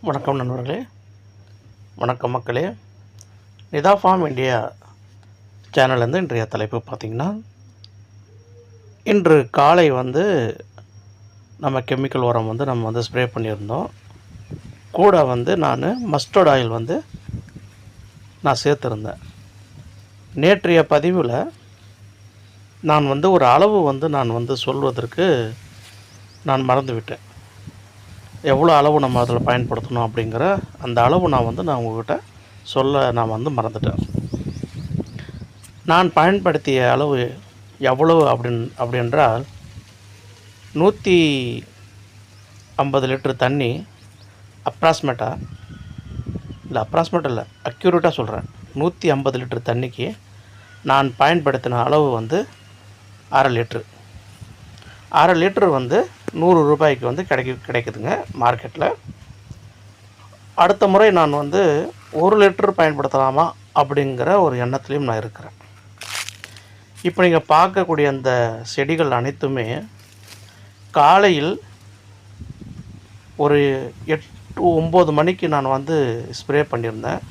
வணக்கம் நண்பர்களே. வணக்கம் மக்களே. நிதா ஃபார்ம் இந்தியா சேனல்லேருந்து இன்றைய தலைப்பு பார்த்திங்கன்னா இன்று காலை வந்து நம்ம கெமிக்கல் உரம் வந்து நம்ம வந்து ஸ்ப்ரே பண்ணியிருந்தோம். கூட வந்து நான் மஸ்டர்ட் ஆயில் வந்து நான் சேர்த்துருந்தேன். நேற்றைய பதிவில் நான் வந்து ஒரு அளவு வந்து நான் வந்து சொல்வதற்கு நான் மறந்துவிட்டேன். எவ்வளோ அளவு நம்ம அதில் பயன்படுத்தணும் அப்படிங்கிற அந்த அளவு நான் வந்து நான் உங்கள்கிட்ட சொல்ல நான் வந்து மறந்துட்டேன். நான் பயன்படுத்திய அளவு எவ்வளவு அப்படின் அப்படின்றால் நூற்றி ஐம்பது லிட்ரு தண்ணி அப்ராக்சிமேட்டாக இல்லை அப்ராக்சிமேட் இல்லை அக்யூரேட்டாக சொல்கிறேன் நூற்றி ஐம்பது லிட்டர் தண்ணிக்கு நான் பயன்படுத்தின அளவு வந்து அரை லிட்ரு அரை லிட்ரு வந்து நூறு ரூபாய்க்கு வந்து கிடைக்க கிடைக்குதுங்க மார்க்கெட்டில் அடுத்த முறை நான் வந்து ஒரு லிட்டர் பயன்படுத்தலாமா அப்படிங்கிற ஒரு எண்ணத்துலேயும் நான் இருக்கிறேன். இப்போ நீங்கள் பார்க்கக்கூடிய அந்த செடிகள் அனைத்துமே காலையில் ஒரு எட்டு ஒம்பது மணிக்கு நான் வந்து ஸ்ப்ரே பண்ணியிருந்தேன்.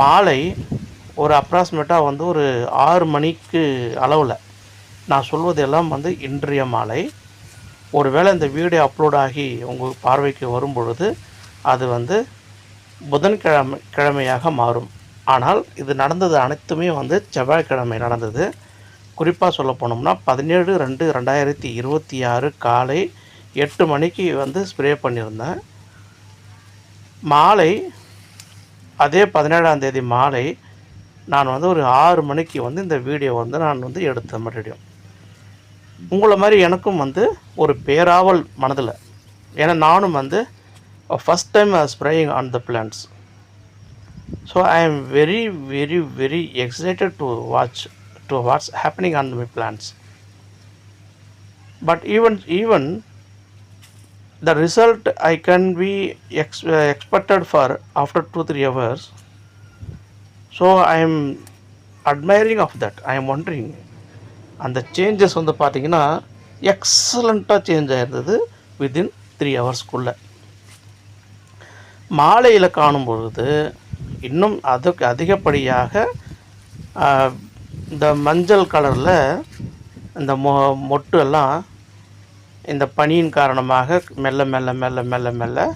மாலை ஒரு அப்ராக்சிமேட்டாக வந்து ஒரு ஆறு மணிக்கு அளவில் நான் சொல்வது எல்லாம் வந்து இன்றைய மாலை. ஒருவேளை இந்த வீடியோ அப்லோட் ஆகி உங்கள் பார்வைக்கு வரும் பொழுது அது வந்து புதன்கிழமை கிழமையாக மாறும். ஆனால் இது நடந்தது அனைத்துமே வந்து செவ்வாய்க்கிழமை நடந்தது. குறிப்பாக சொல்ல போனோம்னா பதினேழு ரெண்டு ரெண்டாயிரத்தி இருபத்தி ஆறு காலை எட்டு மணிக்கு வந்து ஸ்ப்ரே பண்ணியிருந்தேன். மாலை அதே பதினேழாம் தேதி மாலை நான் வந்து ஒரு ஆறு மணிக்கு வந்து இந்த வீடியோ வந்து நான் வந்து எடுத்தேன் மறுபடியும். உங்களை மாதிரி எனக்கும் வந்து ஒரு பேராவல் மனதில் ஏன்னா நானும் வந்து first time spraying on the plants so I am very very very excited to watch to what's happening on my plants but even even the result I can be ex- uh, expected for after two three hours. So I am admiring of that. I am wondering அந்த changes வந்து பார்த்தீங்கன்னா எக்ஸலண்ட்டாக change ஆயிருந்தது within three ஹவர்ஸ்க்குள்ளே மாலையில் காணும் பொழுது இன்னும் அதுக்கு அதிகப்படியாக இந்த மஞ்சள் கலரில் இந்த மொ மொட்டு எல்லாம் இந்த பனியின் காரணமாக மெல்ல மெல்ல மெல்ல மெல்ல மெல்ல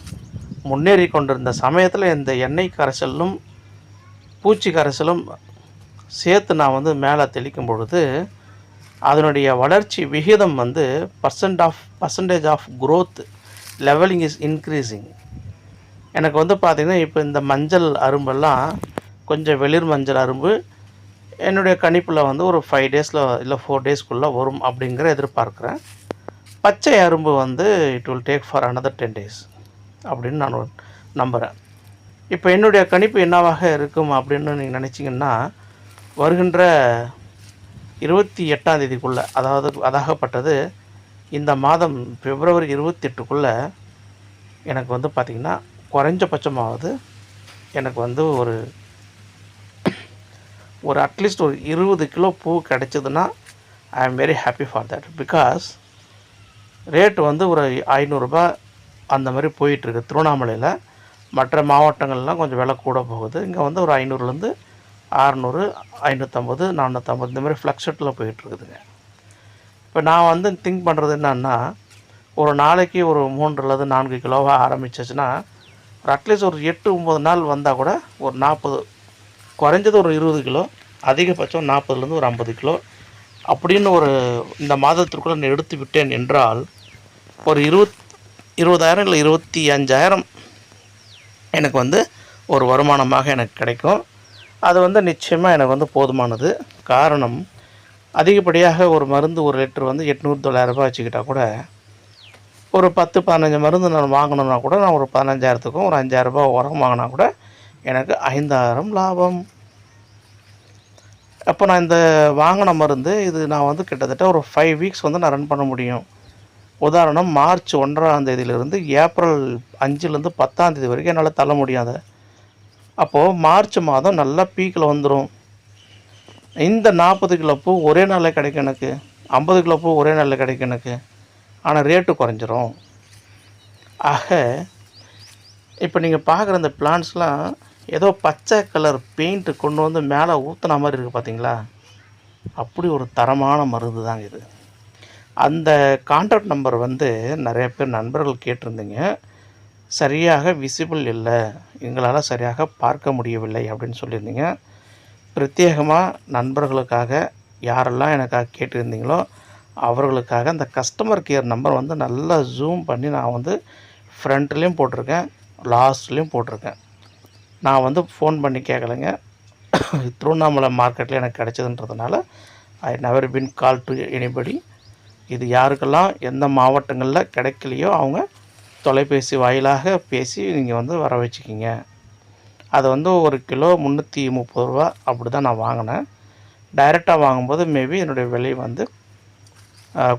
முன்னேறி கொண்டிருந்த சமயத்தில் இந்த எண்ணெய் கரைசலும் பூச்சி கரைசலும் சேர்த்து நான் வந்து மேலே தெளிக்கும் பொழுது அதனுடைய வளர்ச்சி விகிதம் வந்து percent of percentage of growth leveling is increasing எனக்கு வந்து பார்த்திங்கன்னா இப்போ இந்த மஞ்சள் அரும்பெல்லாம் கொஞ்சம் வெளிர் மஞ்சள் அரும்பு என்னுடைய கணிப்பில் வந்து ஒரு ஃபைவ் டேஸில் இல்லை ஃபோர் டேஸ்க்குள்ளே வரும் அப்படிங்கிற எதிர்பார்க்குறேன். பச்சை அரும்பு வந்து it will take for another ten days அப்படின்னு நான் நம்புகிறேன் இப்போ என்னுடைய கணிப்பு என்னவாக இருக்கும் அப்படின்னு நீங்கள் நினச்சிங்கன்னா வருகின்ற இருபத்தி எட்டாம் தேதிக்குள்ளே அதாவது அதாகப்பட்டது இந்த மாதம் பிப்ரவரி இருபத்தெட்டுக்குள்ளே எனக்கு வந்து பார்த்திங்கன்னா குறைஞ்சபட்சமாவது எனக்கு வந்து ஒரு ஒரு அட்லீஸ்ட் ஒரு இருபது கிலோ பூ கிடைச்சதுன்னா I am very happy for that because rate வந்து ஒரு ஐநூறுரூபா அந்த மாதிரி போயிட்டுருக்கு திருவண்ணாமலையில் மற்ற மாவட்டங்கள்லாம் கொஞ்சம் விலை கூட போகுது. இங்கே வந்து ஒரு ஐநூறுலேருந்து அறநூறு ஐநூற்றம்பது நானூற்றம்பது இந்த மாதிரி ஃப்ளக்ஷட்டில் போயிட்டுருக்குதுங்க. இப்போ நான் வந்து திங்க் பண்ணுறது என்னன்னா ஒரு நாளைக்கு ஒரு மூன்றுலேருந்து நான்கு கிலோவாக ஆரம்பிச்சிச்சுன்னா ஒரு அட்லீஸ்ட் ஒரு எட்டு ஒம்பது நாள் வந்தால் கூட ஒரு நாற்பது குறைஞ்சது ஒரு இருபது கிலோ அதிகபட்சம் நாற்பதுலேருந்து ஒரு ஐம்பது கிலோ அப்படின்னு ஒரு இந்த மாதத்திற்குள்ளே நான் எடுத்து விட்டேன் என்றால் ஒரு இருபத் இருபதாயிரம் இல்லை இருபத்தி அஞ்சாயிரம் எனக்கு வந்து ஒரு வருமானமாக எனக்கு கிடைக்கும். அது வந்து நிச்சயமாக எனக்கு வந்து போதுமானது. காரணம் அதிகப்படியாக ஒரு மருந்து ஒரு லிட்டர் வந்து எட்நூறு தொள்ளாயிரம் ரூபாய் கூட ஒரு பத்து பதினஞ்சு மருந்து நான் வாங்கினோம்னா கூட நான் ஒரு பதினஞ்சாயிரத்துக்கும் ஒரு அஞ்சாயிரரூபா உரம் வாங்கினா கூட எனக்கு ஐந்தாயிரம் லாபம். அப்போ நான் இந்த வாங்கின மருந்து இது நான் வந்து கிட்டத்தட்ட ஒரு ஃபைவ் வீக்ஸ் வந்து நான் ரன் பண்ண முடியும். உதாரணம் மார்ச் ஒன்றாம் தேதியிலிருந்து ஏப்ரல் அஞ்சுலேருந்து பத்தாம் தேதி வரைக்கும் என்னால் தள்ள முடியாது. அப்போது மார்ச் மாதம் நல்லா பீக்கில் வந்துடும் இந்த நாற்பது கிலோ பூ ஒரே நாளில் கிடைக்கும் எனக்கு. ஐம்பது கிலோ பூ ஒரே நாளில் கிடைக்கும் எனக்கு. ஆனால் ரேட்டு குறைஞ்சிரும். ஆக இப்போ நீங்கள் பார்க்குற இந்த பிளான்ஸ்லாம் ஏதோ பச்சை கலர் பெயிண்ட்டு கொண்டு வந்து மேலே ஊற்றுன மாதிரி இருக்குது பார்த்தீங்களா அப்படி ஒரு தரமான மருந்து தாங்க இது. அந்த கான்டாக்ட் நம்பர் வந்து நிறைய பேர் நண்பர்கள் கேட்டிருந்தீங்க. சரியாக விசிபிள் இல்லை. எங்களால் சரியாக பார்க்க முடியவில்லை அப்படின்னு சொல்லியிருந்தீங்க. பிரத்யேகமாக நண்பர்களுக்காக யாரெல்லாம் எனக்காக கேட்டிருந்தீங்களோ அவர்களுக்காக அந்த கஸ்டமர் கேர் நம்பர் வந்து நல்லா ஜூம் பண்ணி நான் வந்து ஃப்ரண்ட்லேயும் போட்டிருக்கேன் லாஸ்ட்லேயும் போட்டிருக்கேன். நான் வந்து ஃபோன் பண்ணி கேட்கலைங்க திருவண்ணாமலை மார்க்கெட்டில் எனக்கு கிடச்சதுன்றதுனால I never been call to anybody இது யாருக்கெல்லாம் எந்த மாவட்டங்களில் கிடைக்கலையோ அவங்க தொலைபேசி வாயிலாக பேசி நீங்கள் வந்து வர வச்சுக்கிங்க. அது வந்து ஒரு கிலோ முந்நூற்றி முப்பது ரூபா அப்படி தான் நான் வாங்கினேன். டைரெக்டாக வாங்கும்போது மேபி என்னுடைய விலை வந்து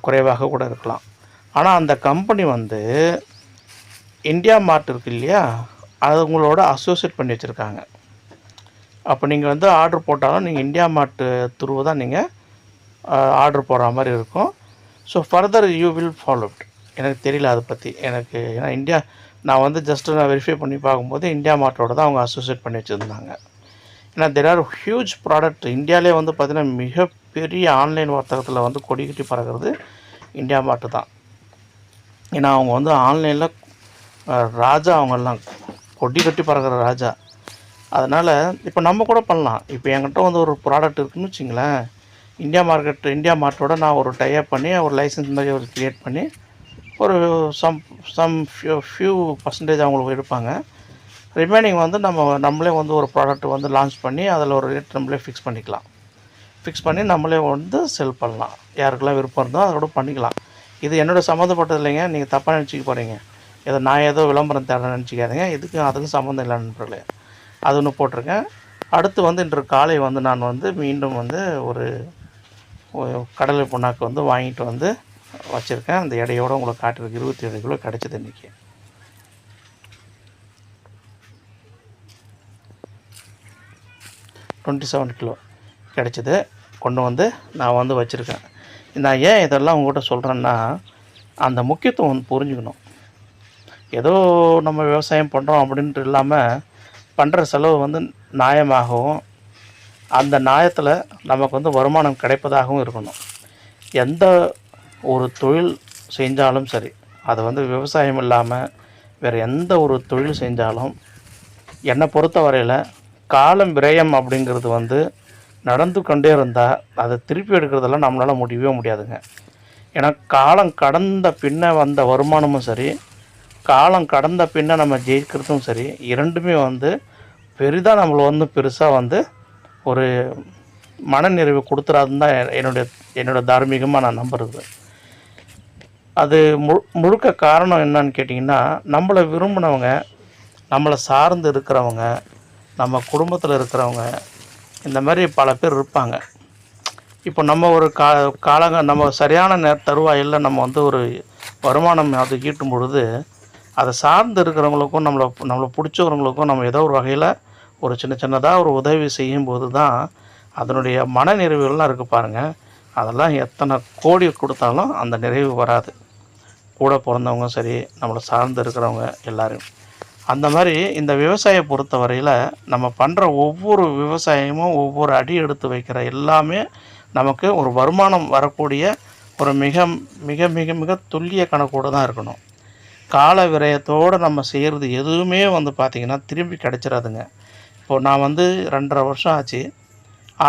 குறைவாக கூட இருக்கலாம். ஆனால் அந்த கம்பெனி வந்து இந்தியா மார்ட் இருக்கு இல்லையா? அது உங்களோட அசோசியேட் பண்ணி வச்சுருக்காங்க. அப்போ நீங்கள் வந்து ஆர்டர் போட்டாலும் நீங்கள் இந்தியா மார்ட்டு த்ரூ தான் நீங்கள் ஆர்டர் போடுற மாதிரி இருக்கும். So further you will follow எனக்கு தெரியல அதை பற்றி எனக்கு ஏன்னா இந்தியா நான் வந்து ஜஸ்ட்டு நான் வெரிஃபை பண்ணி பார்க்கும்போது இந்தியா மார்ட்டோட தான் அவங்க அசோசியேட் பண்ணி வச்சுருந்தாங்க. ஏன்னா தெர் ஆர் ஹியூஜ் ப்ராடக்ட் இந்தியாவிலே வந்து பார்த்திங்கன்னா மிகப்பெரிய ஆன்லைன் வர்த்தகத்தில் வந்து கொடி கட்டி பறக்கிறது இந்தியா மார்ட்டு தான். ஏன்னா அவங்க வந்து ஆன்லைனில் ராஜா அவங்கெல்லாம் கொடி கட்டி பறக்கிற ராஜா. அதனால் இப்போ நம்ம கூட பண்ணலாம். இப்போ என்கிட்ட வந்து ஒரு ப்ராடக்ட் இருக்குன்னு வச்சிங்களேன். இந்தியா மார்க்கெட் இந்தியா மார்ட்டோட நான் ஒரு டைப் பண்ணி ஒரு லைசன்ஸ் மாதிரி ஒரு க்ரியேட் பண்ணி ஒரு some some few few percentage அவங்களுக்கு எடுப்பாங்க ரிமைனிங் வந்து நம்ம நம்மளே வந்து ஒரு ப்ராடக்ட் வந்து லான்ச் பண்ணி அதில் ஒரு ரேட் நம்மளே ஃபிக்ஸ் பண்ணிக்கலாம். ஃபிக்ஸ் பண்ணி நம்மளே வந்து செல் பண்ணலாம். யாருக்கெல்லாம் விருப்பம் இருந்தோ அதோட பண்ணிக்கலாம். இது என்னோட சம்மந்தப்பட்டது இல்லைங்க. நீங்கள் தப்பாக நினச்சிக்க போகிறீங்க இதை நான் ஏதோ விளம்பரம் தேட நினச்சிக்காதீங்க. இதுக்கும் அதுக்கும் சம்மந்தம் இல்லை நண்பர்களே அது ஒன்று போட்டிருக்கேன் அடுத்து வந்து இன்று காலை வந்து நான் வந்து மீண்டும் வந்து ஒரு கடலை புண்ணாக்கு வந்து வாங்கிட்டு வந்து வச்சுருக்கேன். அந்த எடையோடு உங்களுக்கு காட்டுறதுக்கு இருபத்தி ஏழு கிலோ கிடச்சிது இன்றைக்கி டுவெண்ட்டி செவன் கிலோ கிடச்சிது. கொண்டு வந்து நான் வந்து வச்சுருக்கேன். நான் ஏன் இதெல்லாம் உங்கள்கிட்ட சொல்கிறேன்னா அந்த முக்கியத்துவம் வந்து புரிஞ்சுக்கணும். ஏதோ நம்ம விவசாயம் பண்ணுறோம் அப்படின்ட்டு இல்லாமல் பண்ணுற செலவு வந்து நியாயமாகவும் அந்த நியாயத்தில் நமக்கு வந்து வருமானம் கிடைப்பதாகவும் இருக்கணும். எந்த ஒரு தொழில் செஞ்சாலும் சரி அது வந்து விவசாயம் இல்லாமல் வேறு எந்த ஒரு தொழில் செஞ்சாலும் என்னை பொறுத்த வரையில் காலம் விரயம் அப்படிங்கிறது வந்து நடந்து கொண்டே இருந்தால் அதை திருப்பி எடுக்கிறதெல்லாம் நம்மளால் முடியவே முடியாதுங்க. ஏன்னா காலம் கடந்த பின்ன வந்த வருமானமும் சரி காலம் கடந்த பின்ன நம்ம ஜெயிக்கிறதும் சரி இரண்டுமே வந்து பெரிதாக நம்மளை வந்து பெருசாக வந்து ஒரு மனநிறைவு கொடுத்துறாதுன்னு தான் என்னுடைய என்னோடய தார்மீகமாக நான் நம்புறது. அது மு முழுக்க காரணம் என்னன்னு கேட்டிங்கன்னா நம்மளை விரும்பினவங்க நம்மளை சார்ந்து இருக்கிறவங்க நம்ம குடும்பத்தில் இருக்கிறவங்க இந்த மாதிரி பல பேர் இருப்பாங்க. இப்போ நம்ம ஒரு கா காலங்க நம்ம சரியான நே தருவாயில் நம்ம வந்து ஒரு வருமானம் அது ஈட்டும் பொழுது அதை சார்ந்து இருக்கிறவங்களுக்கும் நம்மளை நம்மளை பிடிச்சவங்களுக்கும் நம்ம ஏதோ ஒரு வகையில் ஒரு சின்ன சின்னதாக ஒரு உதவி செய்யும்போது தான் அதனுடைய மன நிறைவுகள்லாம் இருக்குது பாருங்கள் அதெல்லாம் எத்தனை கோடி கொடுத்தாலும் அந்த நிறைவு வராது. கூட பிறந்தவங்க சரி நம்மளை சார்ந்து இருக்கிறவங்க எல்லோரும். அந்த மாதிரி இந்த விவசாயம் பொறுத்த வரையில் நம்ம பண்ணுற ஒவ்வொரு விவசாயமும் ஒவ்வொரு அடி எடுத்து வைக்கிற எல்லாமே நமக்கு ஒரு வருமானம் வரக்கூடிய ஒரு மிக மிக மிக மிக துல்லிய கணக்கோடு தான் இருக்கணும். கால விரயத்தோடு நம்ம செய்கிறது எதுவுமே வந்து பார்த்திங்கன்னா திரும்பி கிடச்சிடாதுங்க இப்போது நான் வந்து ரெண்டரை வருஷம் ஆச்சு.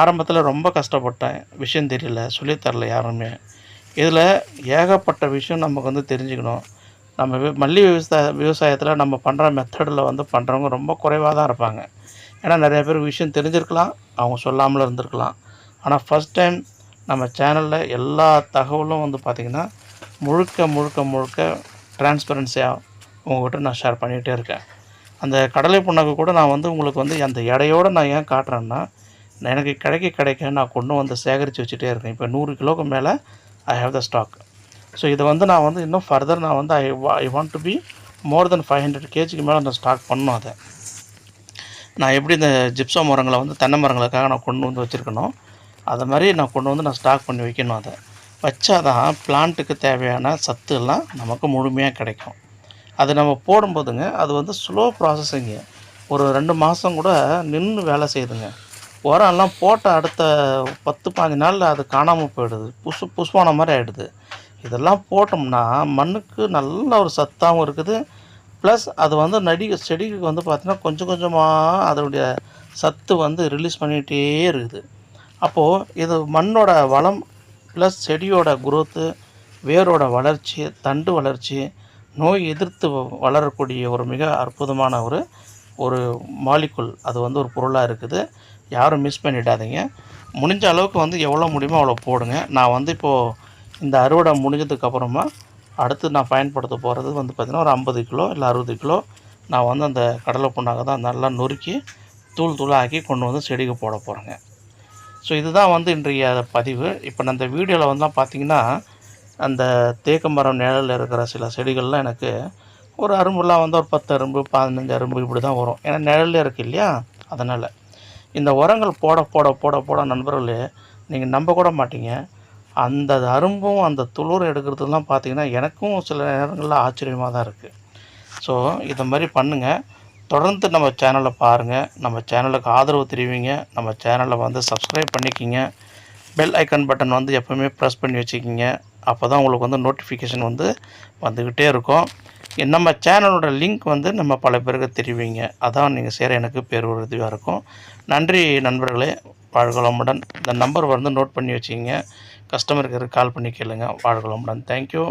ஆரம்பத்தில் ரொம்ப கஷ்டப்பட்டேன். விஷயம் தெரியல சொல்லித் தரல யாருமே. இதில் ஏகப்பட்ட விஷயம் நமக்கு வந்து தெரிஞ்சுக்கணும். நம்ம மல்லி மல்லிகை விவசாய விவசாயத்தில் நம்ம பண்ணுற மெத்தடில் வந்து பண்ணுறவங்க ரொம்ப குறைவாக தான் இருப்பாங்க. ஏன்னா நிறைய பேர் விஷயம் தெரிஞ்சிருக்கலாம் அவங்க சொல்லாமல் இருந்திருக்கலாம். ஆனால் ஃபஸ்ட் டைம் நம்ம சேனலில் எல்லா தகவலும் வந்து பார்த்திங்கன்னா முழுக்க முழுக்க முழுக்க டிரான்ஸ்பரன்சியாக உங்கள்கிட்ட நான் ஷேர் பண்ணிகிட்டே இருக்கேன். அந்த கடலை புண்ணாக்கு கூட நான் வந்து உங்களுக்கு வந்து அந்த எடையோடு நான் ஏன் காட்டுறேன்னா எனக்கு கிடைக்க கிடைக்க நான் கொண்டு வந்து சேகரித்து வச்சுட்டே இருக்கேன். இப்போ நூறு கிலோக்கு மேலே I have the stock so இதை வந்து நான் வந்து இன்னும் ஃபர்தர் நான் வந்து I I want to be more than five hundred கேஜிக்கு மேலே நான் ஸ்டாக் பண்ணணும் அதை. நான் எப்படி இந்த ஜிப்சோ மரங்களை வந்து தென்னை மரங்களுக்காக நான் கொண்டு வந்து வச்சுருக்கணும் அதை மாதிரி நான் கொண்டு வந்து நான் ஸ்டாக் பண்ணி வைக்கணும் அதை. வச்சாதான் பிளான்ட்டுக்கு தேவையான சத்து எல்லாம் நமக்கு முழுமையாக கிடைக்கும். அது நம்ம போடும்போதுங்க அது வந்து ஸ்லோ ப்ராசஸிங்கு ஒரு ரெண்டு மாதம் கூட நின்று வேலை செய்யுதுங்க. உரம் எல்லாம் போட்ட அடுத்த பத்து பாஞ்சு நாளில் அது காணாமல் போயிடுது. புசு புஷ்வான மாதிரி ஆகிடுது இதெல்லாம் போட்டோம்னா மண்ணுக்கு நல்ல ஒரு சத்தாகவும் இருக்குது. ப்ளஸ் அது வந்து நடி செடிக்கு வந்து பார்த்திங்கன்னா கொஞ்சம் கொஞ்சமாக அதனுடைய சத்து வந்து ரிலீஸ் பண்ணிகிட்டே இருக்குது. அப்போது இது மண்ணோட வளம் ப்ளஸ் செடியோட குரோத்து வேரோட வளர்ச்சி தண்டு வளர்ச்சி நோய் எதிர்த்து வ- வளரக்கூடிய ஒரு மிக அற்புதமான ஒரு ஒரு மாலிக்குள் அது வந்து ஒரு பொருளாக இருக்குது. யாரும் மிஸ் பண்ணிடாதீங்க. முடிஞ்ச அளவுக்கு வந்து எவ்வளோ முடியுமோ அவ்வளோ போடுங்க. நான் வந்து இப்போது இந்த அறுவடை முடிஞ்சதுக்கப்புறமா அடுத்து நான் பயன்படுத்த போகிறது வந்து பார்த்திங்கன்னா ஒரு ஐம்பது கிலோ இல்லை அறுபது கிலோ நான் வந்து அந்த கடலை புண்ணாக தான் நல்லா நொறுக்கி தூள் தூளாக ஆக்கி கொண்டு வந்து செடிக்கு போட போகிறேங்க ஸோ இதுதான் வந்து இன்றைய பதிவு. இப்போ நான் இந்த வீடியோவில் வந்து பார்த்தீங்கன்னா அந்த தேக்கு மரம் நிழலில் இருக்கிற சில செடிகள்லாம் எனக்கு ஒரு அரும்புலாம் வந்து ஒரு பத்து அரும்பு பதினஞ்சு அரும்பு இப்படி தான் வரும். ஏன்னா நிழல்ல இருக்குது இல்லையா? அதனால். இந்த உரங்கள் போட போட போட போட நண்பர்களே நீங்கள் நம்ப கூட மாட்டீங்க. அந்த அரும்பும் அந்த துளிர் எடுக்கிறதுலாம் பார்த்தீங்கன்னா எனக்கும் சில நேரங்களில் ஆச்சரியமாக தான் இருக்குது ஸோ இதை மாதிரி பண்ணுங்கள் தொடர்ந்து நம்ம சேனலை பாருங்கள் நம்ம சேனலுக்கு ஆதரவு தெரிவிங்க. நம்ம சேனலை வந்து சப்ஸ்கிரைப் பண்ணிக்கிங்க. பெல் ஐக்கன் பட்டன் வந்து எப்போவுமே ப்ரெஸ் பண்ணி வச்சுக்கிங்க. அப்போ தான் உங்களுக்கு வந்து நோட்டிஃபிகேஷன் வந்து வந்துக்கிட்டே இருக்கும். நம்ம சேனலோட லிங்க் வந்து நம்ம பல பேருக்கு தெரிவிங்க. அதான் நீங்கள் சேர எனக்கு பேர் உறுதியாக இருக்கும். நன்றி நண்பர்களே. வாழ்கலமுடன் இந்த நம்பர் வந்து நோட் பண்ணி வச்சுக்கிங்க. கஸ்டமருக்கு கால் பண்ணி கேளுங்க. வாழ்கலமுடன் தேங்க்யூ